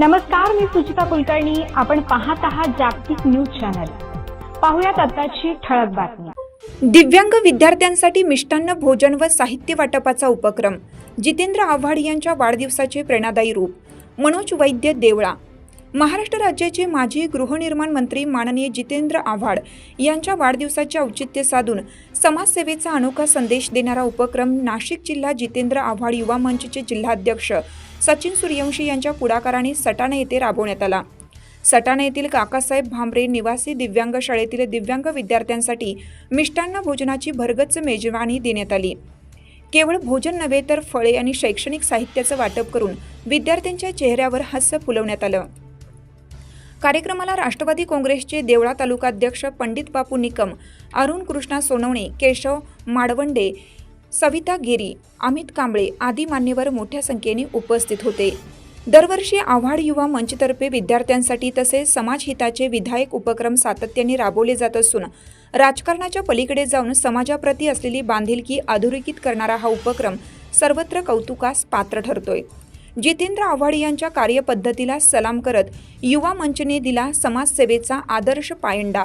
नमस्कार मी सुचिता कुलकर्णी. आपण पाहत आहात जागतिक न्यूज चॅनल. पाहुयात आताची ठळक बातमी. दिव्यांग विद्यार्थ्यांसाठी मिष्टान्न भोजन व साहित्य वाटपाचा उपक्रम. जितेंद्र आव्हाड यांच्या वाढदिवसाचे प्रेरणादायी रूप. मनोज वैद्य देवळा. महाराष्ट्र राज्याचे माजी गृहनिर्माण मंत्री माननीय जितेंद्र आव्हाड यांच्या वाढदिवसाचे औचित्य साधून समाजसेवेचा अनोखा संदेश देणारा उपक्रम नाशिक जिल्हा जितेंद्र आव्हाड युवा मंचचे जिल्हाध्यक्ष सचिन सूर्यवंशी यांच्या पुढाकाराने सटाणा येथे राबवण्यात आला. सटाणा येथील काकासाहेब भांबरे निवासी दिव्यांग शाळेतील दिव्यांग विद्यार्थ्यांसाठी मिष्टान्न भोजनाची भरगच्च मेजवानी देण्यात आली. केवळ भोजन नव्हे तर फळे आणि शैक्षणिक साहित्याचं वाटप करून विद्यार्थ्यांच्या चेहऱ्यावर हास्य फुलवण्यात आलं. कार्यक्रमाला राष्ट्रवादी काँग्रेसचे देवळा तालुकाध्यक्ष पंडित बापू निकम अरुण कृष्णा सोनवणे केशव माडवंडे सविता गिरी अमित कांबळे आदी मान्यवर मोठ्या संख्येने उपस्थित होते. दरवर्षी आव्हाड युवा मंचतर्फे विद्यार्थ्यांसाठी तसेच समाजहिताचे विधायक उपक्रम सातत्याने राबवले जात असून राजकारणाच्या पलीकडे जाऊन समाजाप्रती असलेली बांधिलकी अधोरेखित करणारा हा उपक्रम सर्वत्र कौतुकास पात्र ठरतोय. जितेंद्र आव्हाड यांच्या कार्यपद्धतीला सलाम करत युवा मंचने दिला समाजसेवेचा आदर्श पायंडा.